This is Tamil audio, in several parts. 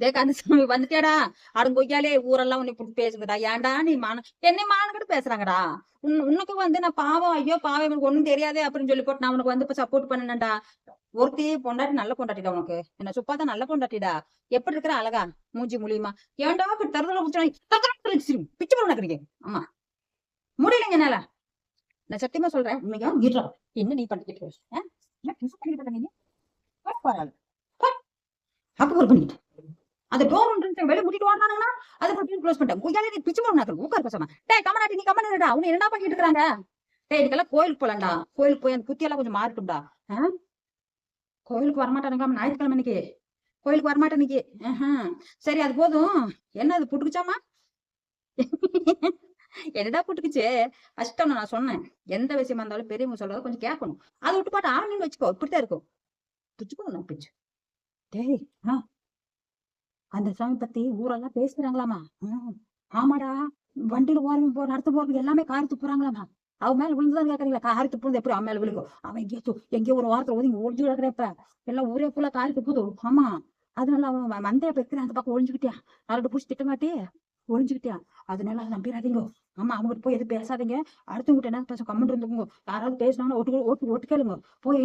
டே கந்தசாமி வந்துட்டேடா அடம் கொய்யாலே ஊரெல்லாம் உன்னை இப்படி பேசுங்கடா ஏன்டா நீ மான என்னை மானக்கிட்டு பேசுறாங்கடா உன் உனக்கு வந்து நான் பாவம் ஐயோ பாவம் எனக்கு ஒண்ணும் தெரியாதே அப்படின்னு சொல்லி போட்டு நான் உனக்கு வந்து இப்ப சப்போர்ட் பண்ணனேன்டா ஒருத்தி பொண்டாட்டி நல்ல பொண்டாட்டிடா உனக்கு என்ன சுப்பா தான் நல்ல பொண்டாட்டிடா எப்படி இருக்கிற அழகா மூஞ்சி மூலியமா ஏன்டா இப்படி தருதல குடிச்சு பிச்சு பண்ண நினைக்கிறீங்க ஆமா முடியலைங்க என்னால நான் சத்தியமா சொல்றேன் உண்மையா இருடா என்ன நீ பண்ணிக்கிட்டு இருக்க? ஆ? பண்ணிக்கிட்டு ஒரு பண்ணிக்கிட்டு அந்த டோர் ஒன்று வெளியே முட்டிட்டு வந்தாங்கன்னா அதை க்ளோஸ் பண்ணிட்டேன். நீ பிச்சு போட நாக்கு உட்கார் பேசாம. டேய் கமனாட்டி நீ கமனடா அவங்க என்னடா பண்ணிட்டு இருக்காங்க டேய் இதுக்கெல்லாம் கோயிலுக்கு போலாம்டா. கோயிலுக்கு போய் அந்த புத்தி எல்லாம் கொஞ்சம் மாறட்டும்டா. கோயிலுக்கு வரமாட்டானுங்க ஞாயிற்றுக்கிழமை இன்னைக்கு கோயிலுக்கு வரமாட்டேன் இன்னைக்கு சரி அது போதும். என்ன அது புட்டுக்குச்சாமா என்னடா புட்டுக்குச்சு? கஷ்டம் நான் சொன்னேன். எந்த விஷயமா இருந்தாலும் பெரியவங்க சொல்றத கொஞ்சம் கேட்கணும். அதை விட்டு பாட்டு ஆரணின்னு வச்சுக்கோ இப்படித்தான் இருக்கும். பிடிச்சுக்கோ நான் பிச்சு. டேய் ஆ. அந்த சாமி பத்தி ஊரெல்லாம் பேசுறாங்களாமா? ஆமாடா. வண்டியில ஓரம் போற அடுத்து போறவங்க எல்லாமே கார் துப்புறாங்களாமா? அவன் மேல விழுந்துதான் கேக்குறீங்களா? காரி துப்புறது எப்படி அவன் மேல விழுகும் அவன் எங்கேயோ எங்கேயோ ஒரு வாரத்துல ஒதுங்கி ஒழிஞ்சு கிடக்குறப்ப எல்லாம் ஊரே ஃபுல்லா கார் துப்புது. ஆமா. அதனால அவன் வ- மந்தைய அந்த பக்கம் ஒழிஞ்சுக்கிட்டியா நாலு பிடிச்சி திட்டங்காட்டி? ஒழிஞ்சுக்கிட்டியா அதனால அதை நம்பிடாதீங்க ஆமா அவங்க போய் எதுவும் பேசாதீங்க. அடுத்தவங்கிட்ட என்ன பேச கமெண்ட் இருந்துங்க யாராவது பேசினாங்கன்னா ஒட்டு ஓட்டு ஒட்டு கேளுங்க. போய்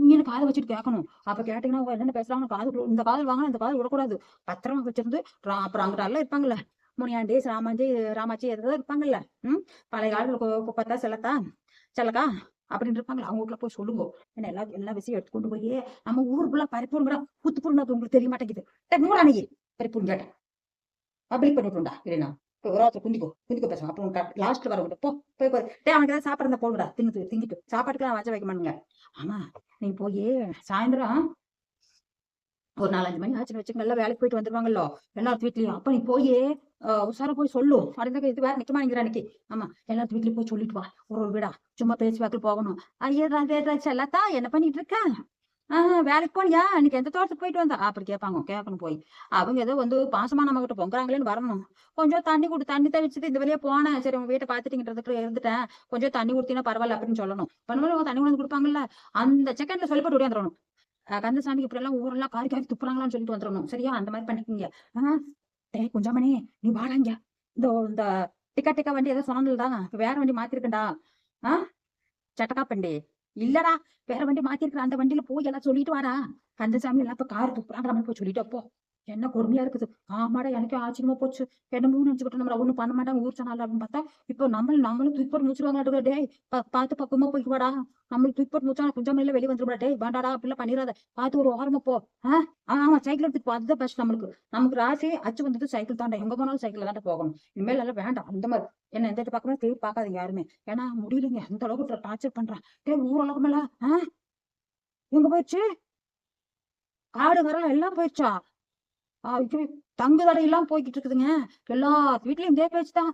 இங்கே காதை வச்சுட்டு கேட்கணும். அப்ப கேட்டீங்கன்னா அவங்க என்னென்ன பேசுறாங்க காது இந்த காதல் வாங்கினா இந்த காதல் விடக்கூடாது. பத்திரமா வச்சிருந்து அப்புறம் அங்கிட்ட எல்லாம் இருப்பாங்கல்ல. முனியாண்டி ராமாஞ்சி ராமாச்சி எதாவது இருப்பாங்கல்ல. ம்? பழைய காலத்துல குப்பத்தா செல்லத்தா? செல்லக்கா? அப்படின்னு இருப்பாங்களா அவங்க வீட்டுல போய் சொல்லுங்க. என்ன எல்லா எல்லா விஷயம் எடுத்துக்கொண்டு போய் நம்ம ஊருக்குள்ள பறிப்பூருங்கடா குத்து புருங்க உங்களுக்கு தெரிய மாட்டேங்குது. டேய், மூடா பறிப்பூருங்க கேட்டேன் பப்ளிக் பண்ணிட்டுண்டா இல்லைனா போய் ஒரு ஒருத்தர் குந்திக்கோ குந்திக்கோ பேசுவோம் அப்புறம் லாஸ்ட்ல வர போ. போய் போய் டே அவனுக்கு ஏதாவது சாப்பிட இருந்தா போடுடா. திங்கு திங்கிட்டு. சாப்பாட்டுக்கு நான் வச்ச வைக்க மாட்டேங்க. ஆமா நீ போய் சாயந்தரம் ஒரு நாலஞ்சு மணி ஆச்சுன்னு வச்சுக்க நல்லா வேலைக்கு போயிட்டு வந்துருவாங்கல்ல. எல்லாத்து வீட்லயும். அப்ப நீ போய் உசார போய் சொல்லு. அப்படின்னா இது வேற நிக்கமா நிக்கிற அன்னைக்கு. ஆமா எல்லாத்து வீட்லயும் போய் சொல்லிட்டு வா. ஒரு ஒரு வீடா. சும்மா பேச்சு வாக்கில் போகணும். ஐயா ராஜா செல்லத்தா என்ன பண்ணிட்டு இருக்க? ஆஹ் வேலைக்கு போனியா? அன்னைக்கு எந்த தோட்டத்துக்கு போயிட்டு வந்தா? அப்படி கேட்பாங்க. கேட்கணும் போய். அவங்க ஏதோ வந்து பாசமா நம்ம கிட்ட பொங்குறாங்களேன்னு வரணும். கொஞ்சம் தண்ணி கொடு தண்ணி தவிச்சது இந்த வழியா போனேன். சரி உங்க வீட்டை பாத்துட்டீங்கிறதுக்கு இருந்துட்டேன். கொஞ்சம் தண்ணி கொடுத்தீங்கன்னா பரவாயில்ல அப்படின்னு சொல்லணும். பண்ணும்போது தண்ணி கொண்டு கொடுப்பாங்கல்ல? அந்த செகண்ட்ல சொல்லி போட்டு வந்துடணும் கந்தசாமிக்கு இப்படி எல்லாம் ஊரெல்லாம் காரி காரி துப்புறாங்களான்னு சொல்லிட்டு வந்துடணும். சரியா? அந்த மாதிரி பண்ணிக்கோங்க. ஆஹ். டேய் குஞ்சாமணி நீ வாடாங்க இந்த இந்த டிக்கா டிக்கா வண்டி ஏதோ சொன்னதுதான் வேற வண்டி மாத்திருக்கேன்டா. ஆ சட்டக்கா பண்டி இல்லடா வேற வண்டி மாத்திருக்கிற அந்த வண்டியில போய் எல்லாம் சொல்லிட்டு வாரா கந்தசாமி எல்லாம் இப்ப கார் துப்புறாங்கிற மாதிரி போய் சொல்லிட்டு அப்போ என்ன கொடுமையா இருக்குது? ஆமாடா எனக்கும் ஆச்சரியமா போச்சு. என்ன மூணு நினைச்சுக்கிட்டு நம்மள ஒண்ணும் பண்ண மாட்டாங்க ஊர் சொன்னால அப்படின்னு பார்த்தா இப்போ நம்ம நம்மளும் தூக்கி போட்டு முடிச்சிருவாங்க டே பா- பார்த்து பக்கமா போய்க்கு வாடா. நம்மளுக்கு தூக்கி போட்டு முடிச்சா கொஞ்சம் மணில வெளியே வந்துருவா டே வேண்டாடா அப்படிலாம் பண்ணிடாத பார்த்து ஒரு ஓரமா போ. ஆஹ் ஆமா சைக்கிள் எடுத்து அதுதான் பெஸ்ட் நம்மளுக்கு. நமக்கு ராசி அச்சு வந்தது சைக்கிள் தாண்டா. எங்க போனாலும் சைக்கிள் தாண்டா போகணும். இனிமேல் எல்லாம் வேண்டாம். அந்த மாதிரி. என்ன எந்த பக்கமே தேடி பார்க்காத யாருமே. ஏன்னா முடியலைங்க. அந்த அளவுக்கு டார்ச்சர் பண்றான். டே ஊரளவுக்கு மேல ஆ? எங்க போயிடுச்சு? காடு வரலாம் எல்லாம் போயிடுச்சா? ஆ, தங்கு தடையெல்லாம் போய்கிட்டு இருக்குதுங்க. எல்லா வீட்லயும் இதே பேச்சு தான்.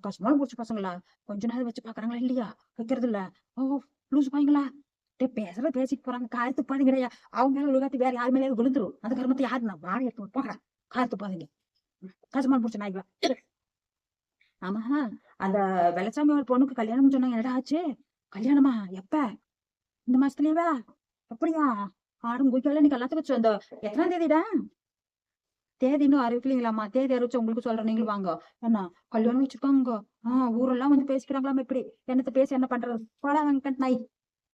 கஷ்டமான பிடிச்ச பசங்களா? கொஞ்ச நேரம் வச்சு பாக்குறாங்களா இல்லையா? வைக்கிறது இல்ல. ஓ லூஸ் பாய்ங்களா டே பேசுற பேசிட்டு போறாங்க. காயத்து பாதீங்கடையா அவங்க மேல விழுகாத்து வேற யாரு மேலேயாவது விழுந்துரும். அந்த கருமத்தை யாரு? நான் வாழை எடுத்து போகிறேன் காயத்து பாதிங்க கஷ்டமான பிடிச்ச நாய்களா? ஆமா அந்த வெள்ளச்சாமி ஒரு பொண்ணுக்கு கல்யாணம் சொன்னாங்க. என்னடா ஆச்சு? கல்யாணமா? எப்ப? இந்த மாசத்துலயேவா? அப்படியா? ஆடும் குயிக்கல நீங்க எல்லாத்துக்கும் வச்சு அந்த எத்தனாம் தேதிடா? தேதி இன்னும் அறிவிக்கலீங்களாம்மா? தேதி அறிவிச்சு உங்களுக்கு சொல்றேன். நீங்களும் வாங்க. என்ன கல்யாணம் வச்சிருக்காங்க ஆஹ் ஊரெல்லாம் வந்து பேசிக்கிறாங்களாம் இப்படி. என்னத்த பேசி என்ன பண்றது? போடா வெங்கட் நாய்.